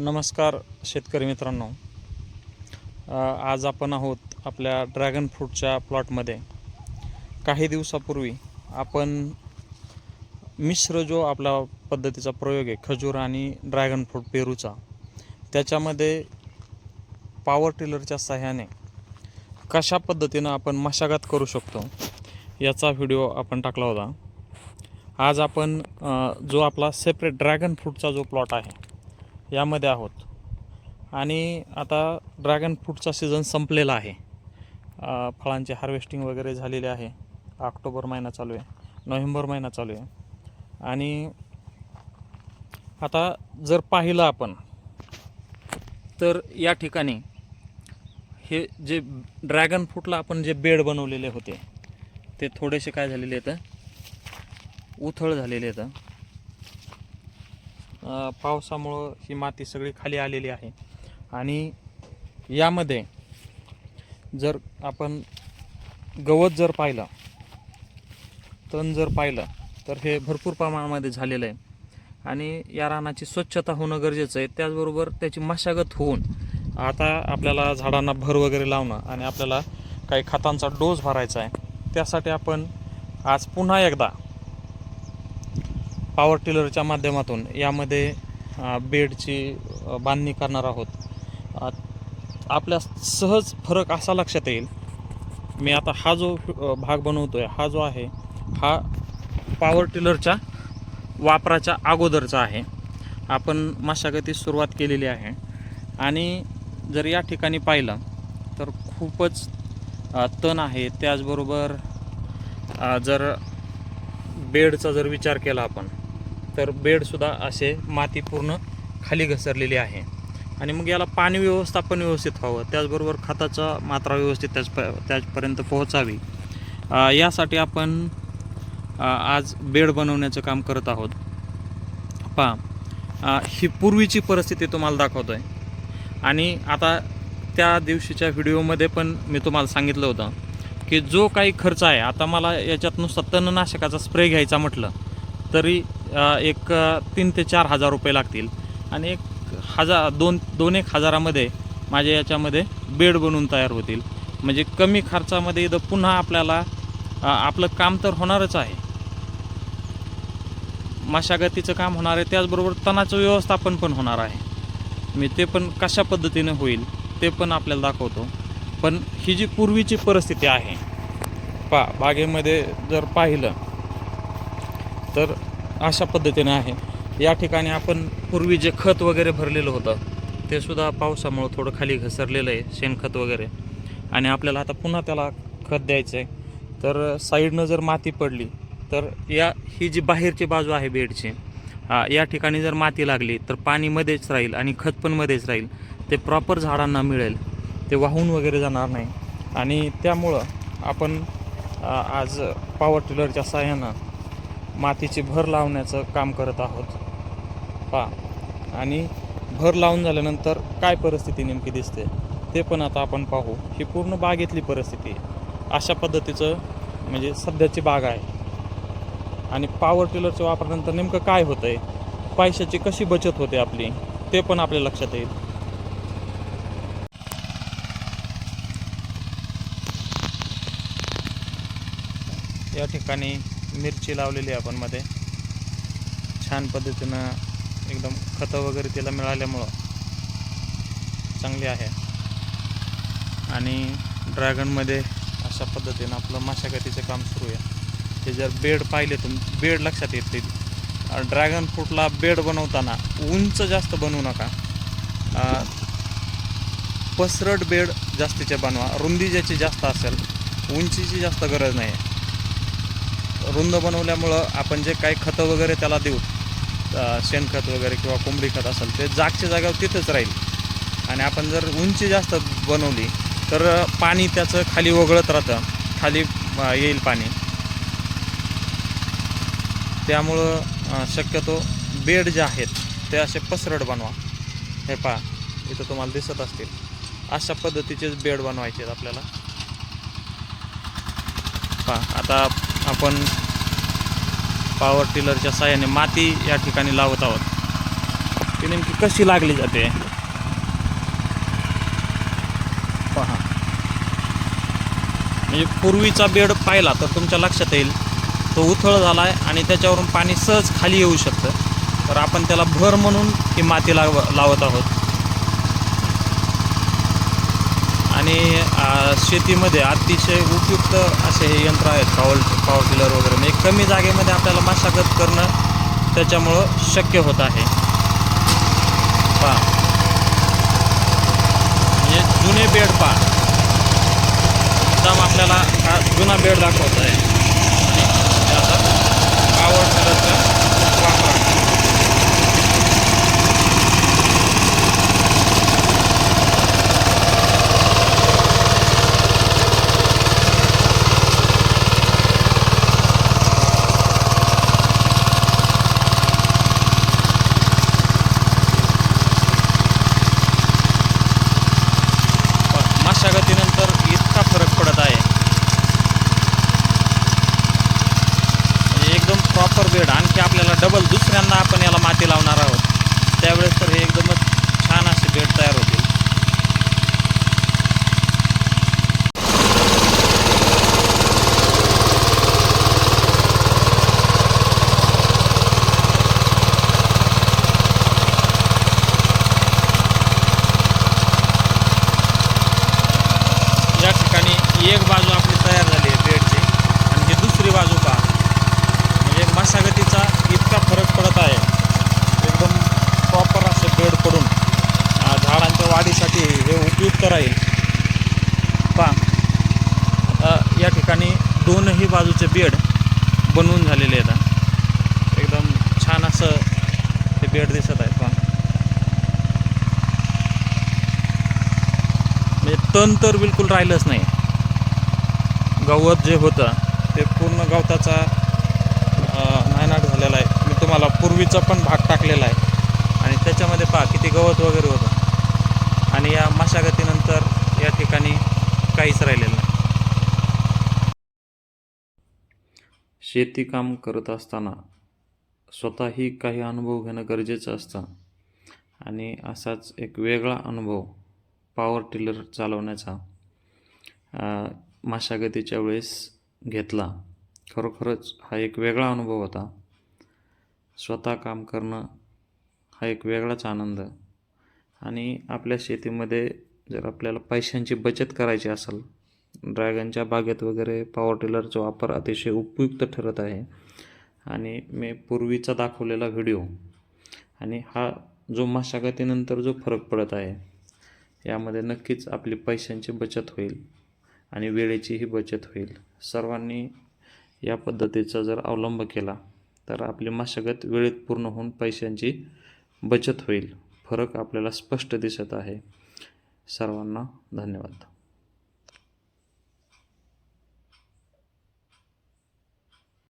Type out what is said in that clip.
नमस्कार शेतकरी मित्रांनो. आज आपण आहोत आपल्या ड्रॅगन फ्रूटच्या प्लॉटमध्ये काही दिवसापूर्वी आपण मिश्र जो आपला पद्धतीचा प्रयोग आहे खजूर आणि ड्रॅगन फ्रूट पेरूचा त्याच्यामध्ये पॉवर टिलरच्या सहाय्याने कशा पद्धतीनं आपण मशागत करू शकतो याचा व्हिडिओ आपण टाकला होता. आज आपण जो आपला सेपरेट ड्रॅगन फ्रूटचा जो प्लॉट आहे यामध्ये आहोत. आणि आता ड्रॅगन फ्रूटचा सीझन संपलेला आहे. फळांचे हार्वेस्टिंग वगैरे झालेले आहे. ऑक्टोबर महिना चालू आहे. नोव्हेंबर महिना चालू आहे. आणि आता जर पाहिलं आपण तर या ठिकाणी हे जे ड्रॅगन फ्रूटला आपण जे बेड बनवलेले होते ते थोडेसे काय झालेले आहेत? उथळ झालेले आहेत. पावसामुळं ही माती सगळी खाली आलेली आहे. आणि यामध्ये जर आपण गवत जर पाहिलं तण जर पाहिलं तर हे भरपूर प्रमाणामध्ये झालेलं आहे. आणि या रानाची स्वच्छता होणं गरजेचं आहे. त्याचबरोबर त्याची मशागत होऊन आता आपल्याला झाडांना भर वगैरे लावणं आणि आपल्याला काही खतांचा डोस भरायचा आहे. त्यासाठी आपण आज पुन्हा एकदा पॉवर टिलरच्या माध्यमातून यामध्ये बेडची बांधणी करणार आहोत. आपल्या सहज फरक असा लक्षात येईल. मी आता हा जो भाग बनवतो आहे हा जो आहे हा पॉवर टिलरच्या वापराच्या अगोदरचा आहे. आपण मशागतीस सुरुवात केलेली आहे. आणि जर या ठिकाणी पाहिलं तर खूपच तण आहे. त्याचबरोबर जर बेडचा जर विचार केला आपण तर बेडसुद्धा असे माती पूर्ण खाली घसरलेली आहे. आणि मग याला पाणी व्यवस्थापन व्यवस्थित व्हावं. त्याचबरोबर खताचा मात्रा व्यवस्थित त्याच प त्याचपर्यंत पोहोचावी. यासाठी आपण आज बेड बनवण्याचं काम करत आहोत. पहा ही पूर्वीची परिस्थिती तुम्हाला दाखवतो आहे आणि आता त्या दिवशीच्या व्हिडिओमध्ये पण मी तुम्हाला सांगितलं होतं की जो काही खर्च आहे आता मला याच्यात नुसता तणनाशकाचा स्प्रे घ्यायचा म्हटलं तरी एक तीन ते चार हजार रुपये लागतील. आणि एक हजार दोन दोन एक हजारामध्ये माझ्या याच्यामध्ये बेड बनवून तयार होतील. म्हणजे कमी खर्चामध्ये इथं पुन्हा आपल्याला आपलं काम तर होणारच आहे. मशागतीचं काम होणार आहे त्याचबरोबर तणाचं व्यवस्थापन पण होणार आहे. मी ते पण कशा पद्धतीने होईल ते पण आपल्याला दाखवतो. पण ही जी पूर्वीची परिस्थिती आहे पा बागेमध्ये जर पाहिलं तर अशा पद्धतीने आहे. या ठिकाणी आपण पूर्वी जे खत वगैरे भरलेलं होतं ते सुद्धा पावसामुळं थोडं खाली घसरलेलं आहे शेणखत वगैरे. आणि आपल्याला आता पुन्हा त्याला खत द्यायचं आहे तर साईडनं जर माती पडली तर या ही जी बाहेरची बाजू आहे बेडची या ठिकाणी जर माती लागली तर पाणी मध्येच राहील आणि खत पण मध्येच राहील. ते प्रॉपर झाडांना मिळेल. ते वाहून वगैरे जाणार नाही. आणि त्यामुळं आपण आज पॉवर टिलरच्या साह्यानं मातीची भर लावण्याचं काम करत आहोत. पा आणि भर लावून झाल्यानंतर काय परिस्थिती नेमकी दिसते ते पण आता आपण पाहू. ही पूर्ण बागेतली परिस्थिती आहे. अशा पद्धतीचं म्हणजे सध्याची बाग आहे. आणि पॉवर टिलरच्या वापरानंतर नेमकं काय होतं आहे पैशाची कशी बचत होते आपली ते पण आपल्या लक्षात येईल. या ठिकाणी मिरची लावलेली आहे आपण मध्ये. छान पद्धतीनं एकदम खतं वगैरे तिला मिळाल्यामुळं चांगली आहे. आणि ड्रॅगनमध्ये अशा पद्धतीनं आपलं मशागतीचं काम सुरू आहे. ते जर बेड पाहिले तर बेड लक्षात येतील. ड्रॅगन फ्रूटला बेड बनवताना उंच जास्त बनवू नका. पसरट बेड जास्तीचे बनवा. रुंदी ज्याची जास्त असेल. उंचीची जास्त गरज नाही आहे रुंद बनवल्यामुळं आपण जे काही खतं वगैरे त्याला देऊ शेणखत वगैरे किंवा कोंबडी खत असेल ते जागच्या जागेवर तिथंच राहील. आणि आपण जर उंची जास्त बनवली तर पाणी त्याचं खाली वगळत राहतं खाली येईल पाणी. त्यामुळं शक्यतो बेड जे आहेत ते असे पसरड बनवा. हे पहा इथं तुम्हाला दिसत असतील. अशा पद्धतीचेच बेड बनवायचे आहेत आपल्याला. पहा आता आपण पॉवर टिलरच्या सहाय्याने माती या ठिकाणी लावत आहोत. ती नेमकी कशी लागली जाते? पहा. म्हणजे पूर्वीचा बेड पाहिला तर तुमच्या लक्षात येईल तो उथळ झाला आहे आणि त्याच्यावरून पाणी सहज खाली येऊ शकतं. तर आपण त्याला भर म्हणून ही माती लाव लावत आहोत. आणि शेतीमध्ये अतिशय उपयुक्त असे हे यंत्र आहेत पावर पॉवर टिलर वगैरे. म्हणजे कमी जागेमध्ये आपल्याला मशागत करणं त्याच्यामुळं शक्य होत आहे. पहा. म्हणजे जुने बेड पहा. एकदम आपल्याला जुना बेड दाखवत आहे आणि आता पावर टिलरचा वापर आहे. मशागतीनंतर इतका फरक पडत आहे. म्हणजे एकदम प्रॉपर बेड आणखी आपल्याला डबल दुसऱ्यांदा आपण याला माती लावणार आहोत. त्यावेळेस तर हे एकदमच छान असे बेड तयार होतील या ठिकाणी एक बाजू आपली तयार झाली आहे बेडची आणि ही दुसरी बाजू पहा. म्हणजे मशागतीचा इतका फरक पडत आहे. एकदम प्रॉपर असे बेड पडून झाडांच्या वाढीसाठी हे उपयुक्त राहील. पहा. आता या ठिकाणी दोनही बाजूचे बेड बनवून झालेले आहेत. एकदम छान असं ते बेड दिसत आहे पहा. म्हणजे तण तर बिलकुल राहिलंच नाही. गवत जे होतं ते पूर्ण गवताचा नायनाट झालेला आहे. मी तुम्हाला पूर्वीचा पण भाग टाकलेला आहे. आणि त्याच्यामध्ये पहा किती गवत वगैरे होतं. आणि या मशागतीनंतर या ठिकाणी काहीच राहिलेलं नाही. शेती काम करत असताना स्वतःही काही अनुभव घेणं गरजेचं असतं. आणि असाच एक वेगळा अनुभव पॉवर टिलर चालवण्याचा. मशागतीच्या वेळेस घेतला. खरोखरच हा एक वेगळा अनुभव होता. स्वतः काम करणं हा एक वेगळाच आनंद. आणि आपल्या शेतीमध्ये जर आपल्याला पैशांची बचत करायची असेल ड्रॅगनच्या बागेत वगैरे पॉवर टिलरचा वापर अतिशय उपयुक्त ठरत आहे. आणि मी पूर्वीचा दाखवलेला व्हिडिओ आणि हा जो मशागतीनंतर जो फरक पडत आहे यामध्ये नक्कीच आपली पैशांची बचत होईल. आणि वेळेचीही बचत होईल. सर्वांनी या पद्धतीचा जर अवलंब केला तर आपली मशागत वेळेत पूर्ण होऊन पैशांची बचत होईल. फरक आपल्याला स्पष्ट दिसत आहे. सर्वांना धन्यवाद.